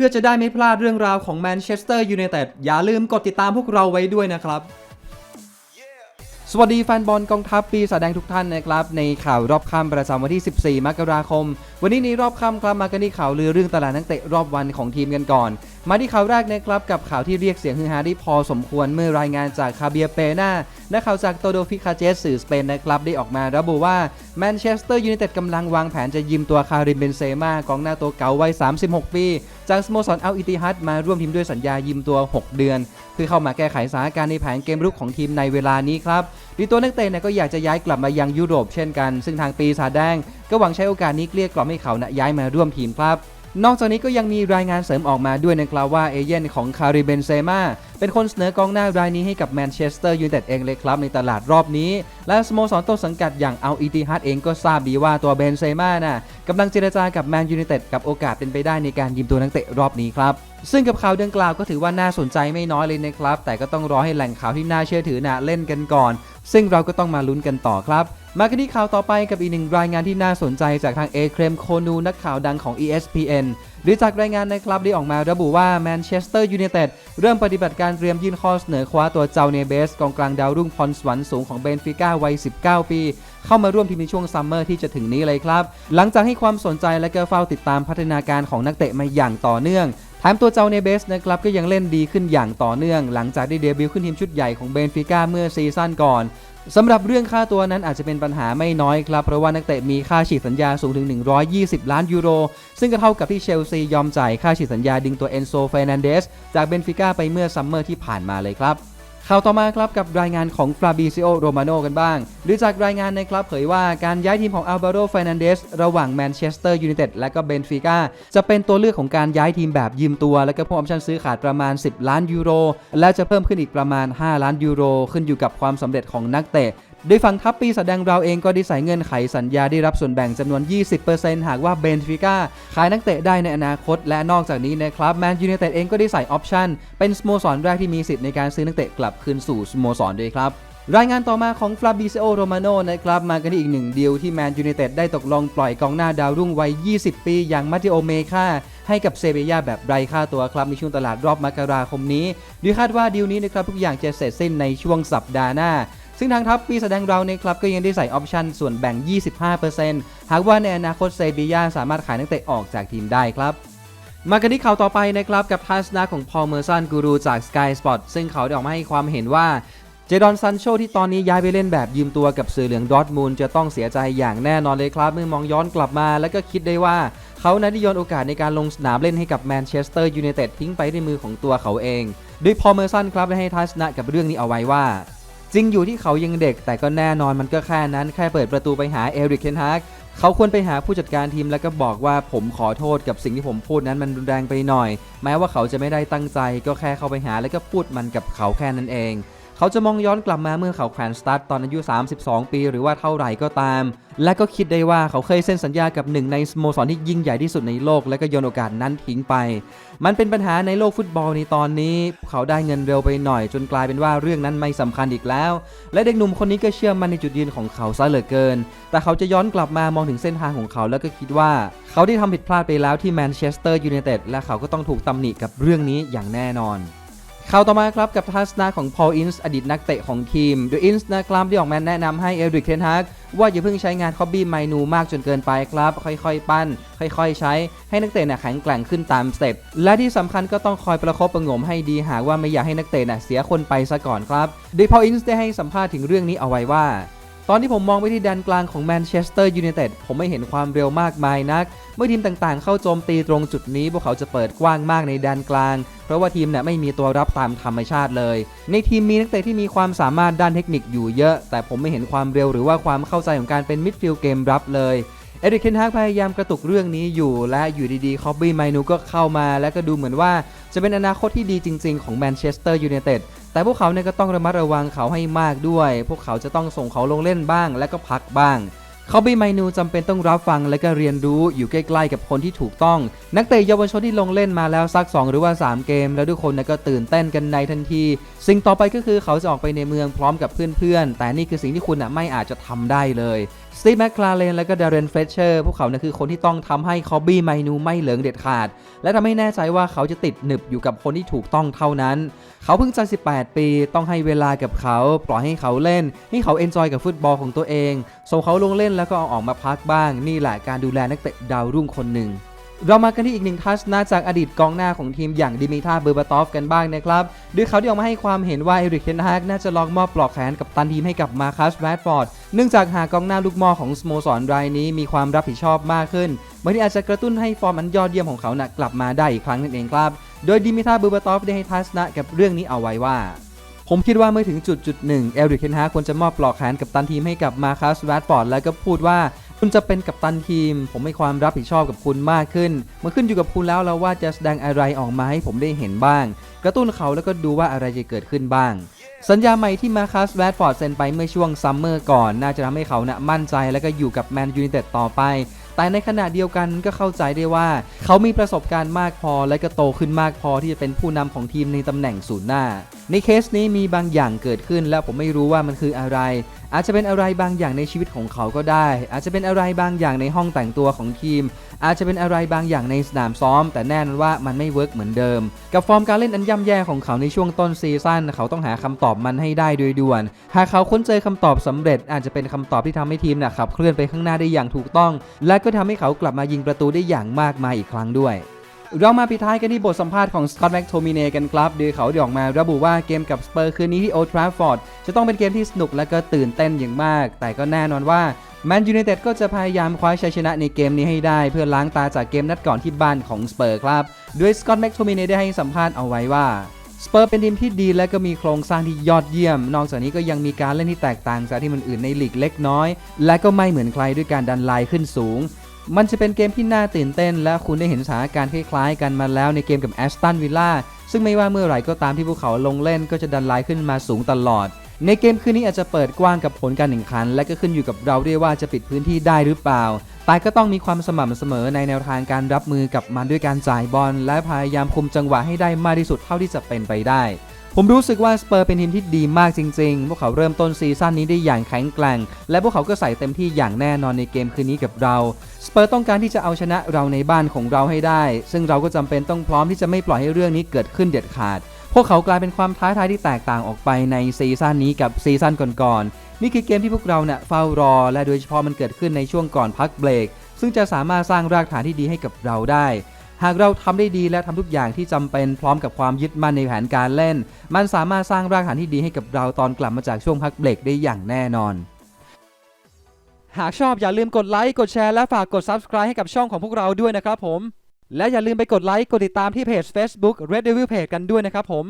พื่อจะได้ไม่พลาดเรื่องราวของแมนเชสเตอร์ยูไนเต็ดอย่าลืมกดติดตามพวกเราไว้ด้วยนะครับ สวัสดีแฟนบอลกองทัพปีศาแดงทุกท่านนะครับ ในข่าวรอบค่ำประจำวันที่ 14 มกราคม วันนี้ในรอบค่ำครับมากันที่ข่าวลือเรื่องตลาดนักเตะรอบวันของทีมกันก่อน มาที่ข่าวแรกนะครับกับข่าวที่เรียกเสียงฮือฮาได้พอสมควรเมื่อรายงานจากคาเบียเปนาและข่าวจากโตโดฟิคาเจสสื่อสเปนนะครับได้ออกมาระบุว่าแมนเชสเตอร์ยูไนเต็ดกำลังวางแผนจะยืมตัวคาริมเบนเซมากองหน้าตัวเก่าวัย 36 ปี จากสโมสรอัลอิติฮัดมาร่วมทีมด้วยสัญญายืมตัว 6 เดือน เพื่อเข้ามาแก้ไขสถานการณ์ในแผนเกมรุกของทีมในเวลานี้ครับดีตัวนักเตะเนี่ยก็อยากจะย้ายกลับมายังยุโรปเช่นกัน ซึ่งทางปีศาจแดง ก็หวังใช้โอกาสนี้เกลี้ยกล่อมให้เขานะย้ายมาร่วมทีมครับ นอกจากนี้ก็ยังมีรายงานเสริมออกมาด้วยนะครับว่าเอเย่นของคาริเบนเซมาเป็นคนเสนอกองหน้ารายนี้ให้กับแมนเชสเตอร์ยูไนเต็ดเองเลยครับในตลาดรอบนี้ และสโมสรต้นสังกัดอย่างเอัลอิติฮัดเองก็ทราบดีว่าตัวเบนเซมาน่ะกำลังเจรจากับแมนยูไนเต็ดกับโอกาสเป็นไปได้ในการยืมตัวนักเตะรอบนี้ครับซึ่งกับข่าวดังกล่าวก็ถือว่าน่าสนใจไม่น้อยเลยนะครับ แต่ก็ต้องรอให้แหล่งข่าวที่น่าเชื่อถือน่ะเล่นกันก่อน ซึ่งเราก็ต้องมาลุ้นกันต่อครับ มากันที่ข่าวต่อไปกับอีกหนึ่งรายงานที่น่าสนใจจากทางเอเครมโคนูนักข่าวดังของ ESPN หรือจากรายงานในครับได้ออกมาระบุว่าแมนเชสเตอร์ยูไนเต็ดเริ่มปฏิบัติการเตรียมยื่นข้อเสนอคว้าตัวเจ้าเนเบสกองกลางดาวรุ่งพรสวรรค์สูงของเบนฟิก้าวัย 19 ปี เข้ามาร่วมทีมในช่วงซัมเมอร์ที่จะถึงนี้เลยครับ หลังจากให้ความสนใจและก็เฝ้าติดตามพัฒนาการของนักเตะมาอย่างต่อเนื่องแถมตัวเจ้าเนเบสนะครับก็ยังเล่นดีขึ้นอย่างต่อเนื่อง หลังจากได้เดบิวต์ขึ้นทีมชุดใหญ่ของเบนฟิก้าเมื่อซีซั่นก่อน สำหรับเรื่องค่าตัวนั้นอาจจะเป็นปัญหาไม่น้อยครับ เพราะว่านักเตะมีค่าฉีดสัญญาสูงถึง 120 ล้านยูโร ซึ่งก็เท่ากับที่เชลซียอมจ่ายค่าฉีดสัญญาดึงตัวเอนโซเฟรนันเดสจากเบนฟิก้าไปเมื่อซัมเมอร์ที่ผ่านมาเลยครับ ข่าวต่อมาครับกับรายงานของฟาบิซิโอโรมาโนกันบ้าง หรือจากรายงานในครับเผยว่าการย้ายทีมของอัลบาโรฟานันเดสระหว่างแมนเชสเตอร์ยูไนเต็ดและก็เบนฟิก้าจะเป็นตัวเลือกของการย้ายทีมแบบยืมตัว และก็พวกออปชั่นซื้อขาดประมาณ 10 ล้านยูโรและจะเพิ่มขึ้นอีกประมาณ 5 ล้านยูโรขึ้นอยู่กับความสำเร็จของนักเตะ โดยฝั่งทัพปีแสดงเราเองก็ได้ใส่เงื่อนไขสัญญาได้รับส่วนแบ่งจำนวน 20%หากว่าเบนฟิก้าขายนักเตะได้ในอนาคต และนอกจากนี้นะครับแมนยูไนเต็ดเองก็ได้ใส่ออปชั่น เป็นสโมสรแรกที่มีสิทธิ์ในการซื้อนักเตะกลับคืนสู่สโมสรด้วยครับรายงานต่อมาของฟลาบิเซโอโรมาโนนะครับ มากันที่อีกหนึ่งดีลที่แมนยูไนเต็ดได้ตกลงปล่อยกองหน้าดาวรุ่งวัย 20 ปี อย่างมาติโอเมคาให้กับเซเบียแบบไร้ค่าตัวครับ ในช่วงตลาดรอบมกราคมนี้ดยคาดว่าดีลนี้นะครับทุกอย่างจะเสร็จสิ้นในช่วงสัปดาห์หน้า ซึ่งทางทัพปีแสดงเราในคลับก็ยังได้ใส่ออปชันส่วนแบ่ง 25%หากว่าในอนาคตเซบียาสามารถขายนักเตะออกจากทีมได้ครับมากันที่ข่าวต่อไปนะครับกับทัศนะของพอลเมอร์สันกูรูจาก Sky Sport ซึ่งเขาได้ออกมาให้ความเห็นว่าเจดอนซันโชที่ตอนนี้ย้ายไปเล่นแบบยืมตัวกับสื่อเหลืองดอทมูลจะต้องเสียใจอย่างแน่นอนเลยครับ เมื่อมองย้อนกลับมา แล้วก็คิดได้ว่า เขานั้นได้โยนโอกาสในการลงสนามเล่นให้กับแมนเชสเตอร์ยูไนเต็ดทิ้งไปด้วยมือของตัวเขาเอง โดยพอลเมอร์สันครับได้ให้ทัศนะกับเรื่องนี้เอาไว้ว่า จริงอยู่ที่เขายังเด็ก แต่ก็แน่นอนมันก็แค่นั้นแค่เปิดประตูไปหาเอริกเคนฮากเขาควรไปหาผู้จัดการทีมแล้วก็บอกว่าผมขอโทษกับสิ่งที่ผมพูดนั้นมันรุนแรงไปหน่อย แม้ว่าเขาจะไม่ได้ตั้งใจก็แค่เข้าไปหาแล้วก็พูดมันกับเขาแค่นั้นเอง เขาจะมองย้อนกลับมาเมื่อเขาแขวนสตาร์ตตอนอายุ 32 ปี หรือว่าเท่าไหร่ก็ตาม และก็คิดได้ว่าเขาเคยเซ็นสัญญากับหนึ่งในสโมสรที่ยิ่งใหญ่ที่สุดในโลก และก็โยนโอกาสนั้นทิ้งไป มันเป็นปัญหาในโลกฟุตบอลในตอนนี้ เขาได้เงินเร็วไปหน่อย จนกลายเป็นว่าเรื่องนั้นไม่สำคัญอีกแล้ว และเด็กหนุ่มคนนี้ก็เชื่อมั่นในจุดยืนของเขาซะเหลือเกิน แต่เขาจะย้อนกลับมามองถึงเส้นทางของเขาแล้วก็คิดว่า เขาได้ทำผิดพลาดไปแล้วที่แมนเชสเตอร์ยูไนเต็ดและเขาก็ต้องถูกตำหนิกับเรื่องนี้อย่างแน่นอน ข่าวต่อมาครับกับทัศนะของพอลอินส์อดีตนักเตะของทีมโดยอินส์นะครับได้ออกมาแนะนำให้เอริกเทนฮากว่าอย่าเพิ่งใช้งานคอบบี้ไมนูมากจนเกินไปครับ ค่อยๆ ปั้น ค่อยๆ ใช้ ให้นักเตะน่ะแข็งแกร่งขึ้นตามสเต็ปและที่สำคัญก็ต้องคอยประคบประงมให้ดีหากว่าไม่อยากให้นักเตะน่ะเสียคนไปซะก่อนครับ โดยพอลอินส์ได้ให้สัมภาษณ์ถึงเรื่องนี้เอาไว้ว่า ตอนที่ผมมองไปที่แดนกลางของแมนเชสเตอร์ยูไนเต็ดผมไม่เห็นความเร็วมากมายนัก เมื่อทีมต่างๆ เข้าโจมตีตรงจุดนี้ พวกเขาจะเปิดกว้างมากในแดนกลาง เพราะว่าทีมเนี่ยไม่มีตัวรับตามธรรมชาติเลย ในทีมมีนักเตะที่มีความสามารถด้านเทคนิคอยู่เยอะ แต่ผมไม่เห็นความเร็วหรือว่าความเข้าใจของการเป็นมิดฟิลด์เกมรับเลย เอริกเคนฮากพยายามกระตุกเรื่องนี้อยู่และอยู่ดีๆคอบบี้ไมนูก็เข้ามา และก็ดูเหมือนว่าจะเป็นอนาคตที่ดีจริง ๆ ของแมนเชสเตอร์ยูไนเต็ดแต่พวกเขาเนี่ยก็ต้องระมัดระวังเขาให้มากด้วย พวกเขาจะต้องส่งเขาลงเล่นบ้าง และก็พักบ้าง เขาบี้ไมนูจำเป็นต้องรับฟังและก็เรียนรู้อยู่ใกล้ๆกับคนที่ถูกต้อง นักเตะเยาวชนที่ลงเล่นมาแล้วสัก 2 หรือว่า 3 เกม แล้วทุกคนก็ตื่นเต้นกันในทันที สิ่งต่อไปก็คือเขาจะออกไปในเมืองพร้อมกับเพื่อนๆ แต่นี่คือสิ่งที่คุณนะไม่อาจจะทำได้เลยสตีฟแมคคลาเรนและก็ดาร์เรนเฟเชอร์พวกเขาเนี่ยคือคนที่ต้องทำให้คอบบี้ไมนูไม่เหลืองเด็ดขาด และทำให้แน่ใจว่าเขาจะติดหนึบอยู่กับคนที่ถูกต้องเท่านั้น เขาเพิ่งจะ18 ปี ต้องให้เวลากับเขา ปล่อยให้เขาเล่น ให้เขาเอนจอยกับฟุตบอลของตัวเองส่งเขาลงเล่นแล้วก็เอาออกมาพักบ้าง นี่แหละการดูแลนักเตะดาวรุ่งคนหนึ่ง เรามากันที่อีกหนึ่งทัศนะจากอดีตกองหน้าของทีมอย่างดิมิทาเบอร์บาตอฟกันบ้างนะครับด้วยเขาที่ออกมาให้ความเห็นว่าเอริกเทนฮากน่าจะลองมอบปลอกแขนกับตันทีมให้กับมาคัสแรดฟอร์ดเนื่องจากหากกองหน้าลูกมอของสโมสรรายนี้มีความรับผิดชอบมากขึ้นบางทีอาจจะกระตุ้นให้ฟอร์มอันยอดเยี่ยมของเขานะกลับมาได้อีกครั้งนั่นเองครับ โดยดิมิทาเบอร์บาตอฟได้ให้ทัศนะกับเรื่องนี้เอาไว้ว่า ผมคิดว่าเมื่อถึงจุดจุดหนึ่งเอริกเทนฮาควรจะมอบปลอกแขนกับตันทีมให้กับมาคัสแรดฟอร์ดแล้วก็พูดว่าคุณจะเป็นกัปตันทีม ผมให้ความรับผิดชอบกับคุณมากขึ้นมันขึ้นอยู่กับคุณแล้วแล้วว่าจะแสดงอะไรออกมาให้ผมได้เห็นบ้าง กระตุ้นเขาแล้วก็ดูว่าอะไรจะเกิดขึ้นบ้าง สัญญาใหม่ที่มาคัสแรดฟอร์ดเซ็นไปเมื่อช่วงซัมเมอร์ก่อน น่าจะทำให้เขานะมั่นใจแล้วก็อยู่กับแมนยู i นเต็ดต่อไป แต่ในขณะเดียวกันก็เข้าใจได้ว่า เขามีประสบการณ์มากพอและก็โตขึ้นมากพอที่จะเป็นผู้นำของทีมในตำแหน่งศูนย์หน้า ในเคสนี้มีบางอย่างเกิดขึ้น แล้วผมไม่รู้ว่ามันคืออะไร อาจจะเป็นอะไรบางอย่างในชีวิตของเขาก็ได้ อาจจะเป็นอะไรบางอย่างในห้องแต่งตัวของทีม อาจจะเป็นอะไรบางอย่างในสนามซ้อม แต่แน่นอนว่ามันไม่เวิร์กเหมือนเดิม กับฟอร์มการเล่นอันย่ำแย่ของเขาในช่วงต้นซีซั่นเขาต้องหาคำตอบมันให้ได้โดยด่วน หากเขาค้นเจอคำตอบสำเร็จ อาจจะเป็นคำตอบที่ทำให้ทีมนะขับเคลื่อนไปข้างหน้าได้อย่างถูกต้อง และก็ทำให้เขากลับมายิงประตูได้อย่างมากมายอีกครั้งด้วย เรามาปิดท้ายกันที่บทสัมภาษณ์ของสกอตแม็กโทมิเนกันครับโดยเขาได้ออกมาระบุว่าเกมกับสเปอร์คืนนี้ที่โอทราฟอร์ดจะต้องเป็นเกมที่สนุกและก็ตื่นเต้นอย่างมาก แต่ก็แน่นอนว่าแมนยู i นเต็ดก็จะพยายามคว้าชัยชนะในเกมนี้ให้ได้ เพื่อล้างตาจากเกมนัดก่อนที่บ้านของสเปอร์ครับโดยสกอตแม็กโทมิเนได้ให้สัมภาษณ์เอาไว้ว่าสเปอร์เป็นทีมที่ดีและก็มีโครงสร้างที่ยอดเยี่ยม นอกจากนี้ก็ยังมีการเล่นที่แตกต่างจากที่มันอื่นในลีกเล็กน้อย และก็ไม่เหมือนใครด้วยการดันไลน์ขึ้นสูง มันจะเป็นเกมที่น่าตื่นเต้น และคุณได้เห็นสถานการณ์คล้ายๆ กันมาแล้วในเกมกับแอสตันวิลล่าซึ่งไม่ว่าเมื่อไหร่ก็ตามที่พวกเขาลงเล่นก็จะดันไลน์ขึ้นมาสูงตลอด ในเกมคืนนี้อาจจะเปิดกว้างกับผลการแข่งขัน และก็ขึ้นอยู่กับเราด้วยว่าจะปิดพื้นที่ได้หรือเปล่า แต่ก็ต้องมีความสม่ำเสมอในแนวทางการรับมือกับมันด้วยการจ่ายบอลและพยายามคุมจังหวะให้ได้มากที่สุดเท่าที่จะเป็นไปได้ ผมรู้สึกว่าสเปอร์เป็นทีมที่ดีมากจริงๆ พวกเขาเริ่มต้นซีซั่นนี้ได้อย่างแข็งแกร่ง และพวกเขาก็ใส่เต็มที่อย่างแน่นอนในเกมคืนนี้กับเรา สเปอร์ต้องการที่จะเอาชนะเราในบ้านของเราให้ได้ ซึ่งเราก็จำเป็นต้องพร้อมที่จะไม่ปล่อยให้เรื่องนี้เกิดขึ้นเด็ดขาด พวกเขากลายเป็นความท้าทายที่แตกต่างออกไปในซีซั่นนี้กับซีซั่นก่อนๆ นี่คือเกมที่พวกเราเนะ่ะเฝ้ารอ และโดยเฉพาะมันเกิดขึ้นในช่วงก่อนพักเบรก ซึ่งจะสามารถสร้างรากฐานที่ดีให้กับเราได้ หากเราทำได้ดีและทำทุกอย่างที่จำเป็นพร้อมกับความยึดมั่นในแผนการเล่น มันสามารถสร้างรากฐานที่ดีให้กับเราตอนกลับมาจากช่วงพักเบรกได้อย่างแน่นอน หากชอบอย่าลืมกดไลค์กดแชร์และฝากกด Subscribe ให้กับช่องของพวกเราด้วยนะครับผม และอย่าลืมไปกดไลค์กดติดตามที่เพจ Facebook Red Devil Page กันด้วยนะครับผม